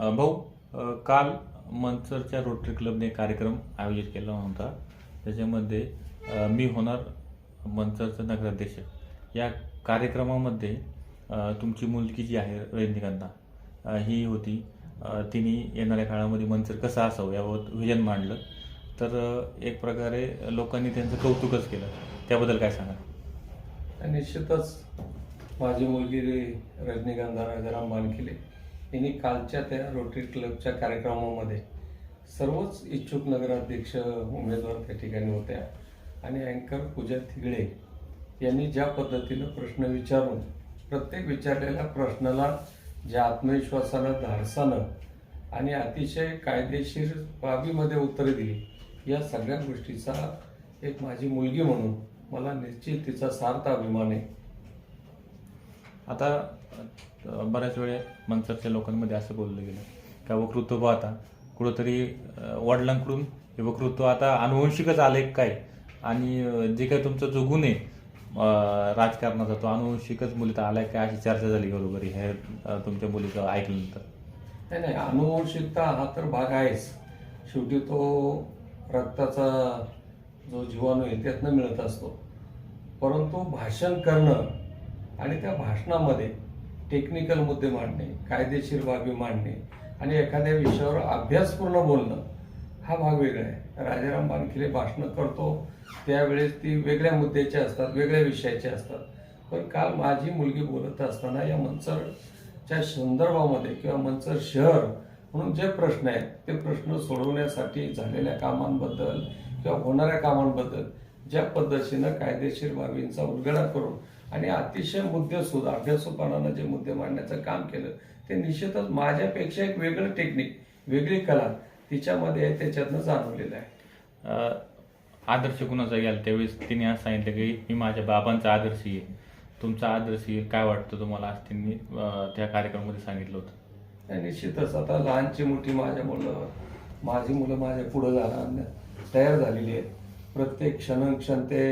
भाऊ काल मंचरच्या रोटरी क्लबने कार्यक्रम आयोजित केला होता. त्याच्यामध्ये मी होणार मंचरचा नगराध्यक्ष. या कार्यक्रमामध्ये तुमची मुलगी जी आहे रजनीकांता ही होती. तिने येणाऱ्या काळामध्ये मंचर कसं असावं याबाबत विजन मांडलं. तर एक प्रकारे लोकांनी त्यांचं कौतुकच केलं. त्याबद्दल काय सांगा निश्चितच. माझी मुलगी रजनीकांता रजनीगंधा राजाराम केले यांनी कालच्या त्या रोटरी क्लबच्या कार्यक्रमामध्ये सर्वच इच्छुक नगराध्यक्ष उमेदवार त्या ठिकाणी होत्या. आणि अँकर पूजा थिगळे यांनी ज्या पद्धतीनं प्रश्न विचारून प्रत्येक विचारलेल्या प्रश्नाला ज्या आत्मविश्वासानं धाडसानं आणि अतिशय कायदेशीर बाबीमध्ये उत्तरे दिली या सगळ्या गोष्टीचा एक माझी मुलगी म्हणून मला निश्चित तिचा सार्थ अभिमान आहे. आता बऱ्याच वेळे मनसरच्या लोकांमध्ये असं बोललं गेलं का वक्तृत्व आता. कुठंतरी वडिलांकडून हे वक्तृत्व आता अनुवंशिकच आलंय काय? आणि जे काही तुमचा जो गुण आहे राजकारणाचा तो अनुवंशिकच मुलीत आलाय काय अशी चर्चा झाली बरोबर? हे तुमच्या मुलीचं ऐकल्यानंतर. नाही नाही अनुवंशिकता हा तर भाग आहेच. शेवटी तो रक्ताचा जो जीवाणू आहे त्यातनं मिळत असतो. परंतु भाषण करणं आणि त्या भाषणामध्ये टेक्निकल मुद्दे मांडणे कायदेशीर बाबी मांडणे आणि एखाद्या विषयावर अभ्यासपूर्ण बोलणं हा भाग वेगळा आहे. राजाराम बानखिले भाषणं करतो त्यावेळेस ती वेगळ्या मुद्द्याचे असतात वेगळ्या विषयाचे असतात. पण काल माझी मुलगी बोलत असताना या मंचरच्या संदर्भामध्ये किंवा मंचर शहर म्हणून जे प्रश्न आहेत ते प्रश्न सोडवण्यासाठी झालेल्या कामांबद्दल किंवा होणाऱ्या कामांबद्दल ज्या पद्धतीनं कायदेशीर बाबींचा उलगडा करून आणि अतिशय मुद्देसूद अभ्यासूपणानं जे मुद्दे मांडण्याचं काम केलं ते निश्चितच माझ्यापेक्षा एक वेगळं टेक्निक वेगळी कला तिच्यामध्ये त्याच्यातनं जाणवलेलं आहे. आदर्श कुणाचा घ्याल त्यावेळेस तिने असं सांगितलं की मी माझ्या बाबांचा आदर्श आहे. तुमचा आदर्श आहे काय वाटतं तुम्हाला? आज त्यांनी त्या कार्यक्रमामध्ये सांगितलं होतं. आणि निश्चितच. आता लहानची मोठी माझ्या मुलं माझी मुलं माझ्या पुढं जाणार तयार झालेली आहेत. प्रत्येक क्षण क्षण ते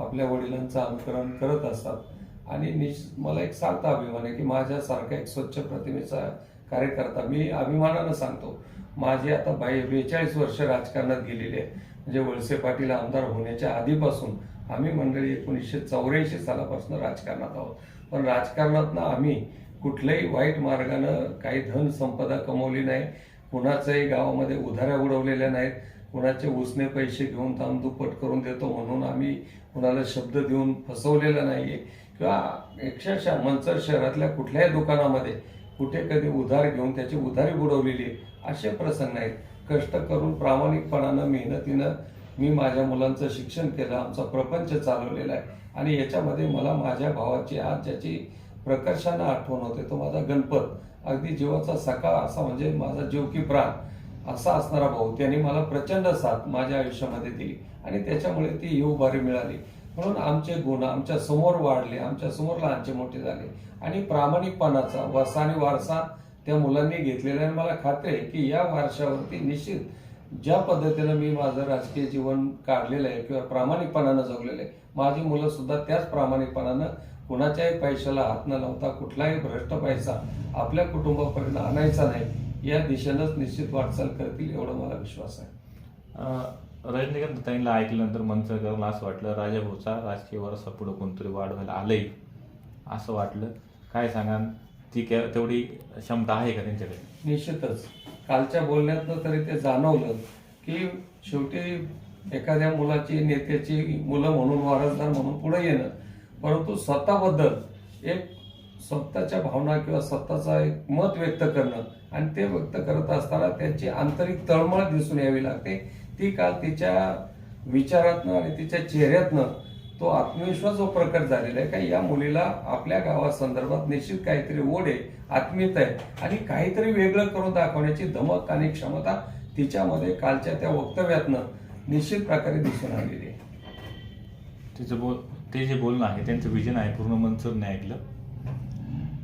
आपल्या वडिलांचं अनुकरण करत असतात. आणि निश मला एक सांगता अभिमान आहे की माझ्यासारखा एक स्वच्छ प्रतिमेचा कार्यकर्ता मी अभिमानानं सांगतो. माझी आता बाई बेचाळीस वर्ष राजकारणात गेलेली आहे. म्हणजे वळसे पाटील आमदार होण्याच्या आधीपासून आम्ही मंडळी एकोणीसशे चौऱ्याऐंशी सालापासून राजकारणात आहोत. पण राजकारणातनं आम्ही कुठल्याही वाईट मार्गानं काही धन संपदा कमवली नाही. कुणाच्याही गावामध्ये उधाऱ्या उडवलेल्या नाहीत. कुणाचे उसने पैसे घेऊन ताम दुप्पट करून देतो म्हणून आम्ही कुणाला शब्द देऊन फसवलेलं नाहीये. किंवा अक्षरशः मंचर शहरातल्या कुठल्याही दुकानामध्ये कुठे कधी उधार घेऊन त्याची उधारी बुडवलेली आहे असे प्रसंग नाहीत कष्ट करून प्रामाणिकपणानं मेहनतीनं मी माझ्या मुलांचं शिक्षण केलं आमचा प्रपंच चालवलेला आहे. आणि याच्यामध्ये मला माझ्या भावाची आज ज्याची प्रकर्षानं आठवण होते तो माझा गणपत. अगदी जीवाचा सकाळ असा म्हणजे माझा जीव की प्राण. असा असणारा भाऊ त्याने मला प्रचंड साथ माझ्या आयुष्यामध्ये दिली आणि त्याच्यामुळे ती येऊ उभारी मिळाली. म्हणून आमचे गुण आमच्यासमोर वाढले आमच्यासमोर लहानचे मोठे झाले. आणि प्रामाणिकपणाचा वसा आणि वारसा त्या मुलांनी घेतलेला आहे मला खात्री आहे की या वारशावरती निश्चित ज्या पद्धतीनं मी माझं राजकीय जीवन काढलेलं आहे किंवा प्रामाणिकपणानं जगलेलं आहे माझी मुलं सुद्धा त्याच प्रामाणिकपणानं कुणाच्याही पैशाला हात न लावता कुठलाही भ्रष्ट पैसा आपल्या कुटुंबापर्यंत आणायचा नाही या दिशेनंच निश्चित वाटचाल करतील एवढा मला विश्वास आहे. रजनीकांत ताईंना ऐकल्यानंतर मंचरकरला असं वाटलं राजाभाऊचा राजकीय वारसा पुढे कोणतरी वाढवायला आलंय. असं वाटलं. काय सांगा ती के- तेवढी क्षमता आहे का त्यांच्याकडे? निश्चितच. कालच्या बोलण्यातनं तरी ते जाणवलं की शेवटी एखाद्या मुलाची नेत्याची मुलं म्हणून वारसदार म्हणून पुढे येणं परंतु स्वतःबद्दल एक स्वतःच्या भावना किंवा स्वतःचा एक मत व्यक्त करणं आणि ते व्यक्त करत असताना त्याची आंतरिक तळमळ दिसून यावी लागते. ती काल तिच्या विचारातनं आणि तिच्या चेहऱ्यातनं तो आत्मविश्वास जो प्रकट झालेला आहे का या मुलीला आपल्या गावासंदर्भात निश्चित काहीतरी ओढ आहे आत्मीयता आहे आणि काहीतरी वेगळं करून दाखवण्याची धमक आणि क्षमता तिच्यामध्ये कालच्या त्या वक्तव्यातनं निश्चित प्रकारे दिसून आलेली आहे. तिचं बोल ते जे बोलणं आहे त्यांचं विजन आहे पूर्ण मंचरने ऐकलं.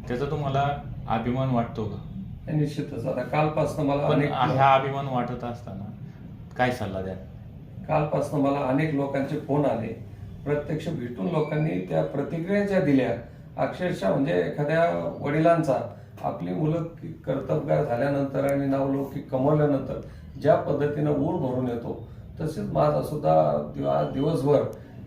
त्याचा तुम्हाला अभिमान वाटतो का? निश्चितच. आता कालपासून मला अनेक हा अभिमान वाटत असताना काय सल्ला द्या कालपासून मला अनेक लोकांचे फोन आले. प्रत्यक्ष भेटून लोकांनी त्या प्रतिक्रिया ज्या दिल्या. अक्षरशः म्हणजे एखाद्या वडिलांचा आपली मुलं कर्तबगार झाल्यानंतर आणि नावलौकिक कमवल्यानंतर ज्या पद्धतीनं ऊर भरून येतो तसेच माझा सुद्धा आज दिवसभर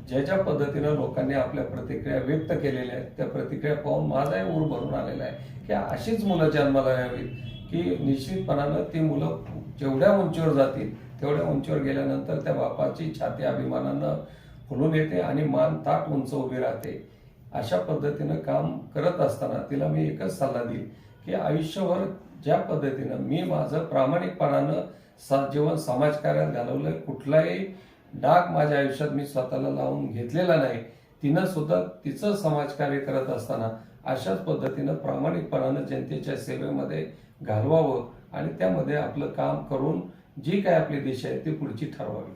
ज्या ज्या पद्धतीनं लोकांनी आपल्या प्रतिक्रिया व्यक्त केलेल्या आहेत त्या प्रतिक्रिया पाहून माझाही ऊर भरून आलेला आहे. की अशीच मुलं जन्माला यावीत की निश्चितपणानं ती मुलं जेवढ्या उंचीवर जातील तेवढ्या उंचीवर गेल्यानंतर त्या बापाची छाती अभिमानानं फुलून येते आणि मान ताट उंच उभी राहते. अशा पद्धतीनं काम करत असताना तिला मी एकच सल्ला देईल की आयुष्यभर ज्या पद्धतीनं मी माझं प्रामाणिकपणानं सा जीवन समाजकार्यात घालवलंय कुठलाही डाग माझ्या आयुष्यात मी स्वतःला लावून घेतलेला नाही. तिनं सुद्धा तिचं समाजकार्य करत असताना अशाच पद्धतीनं प्रामाणिकपणानं जनतेच्या सेवेमध्ये घालवावं आणि त्यामध्ये आपलं काम करून जी काय आपली दिशा आहे ती पुढची ठरवावी.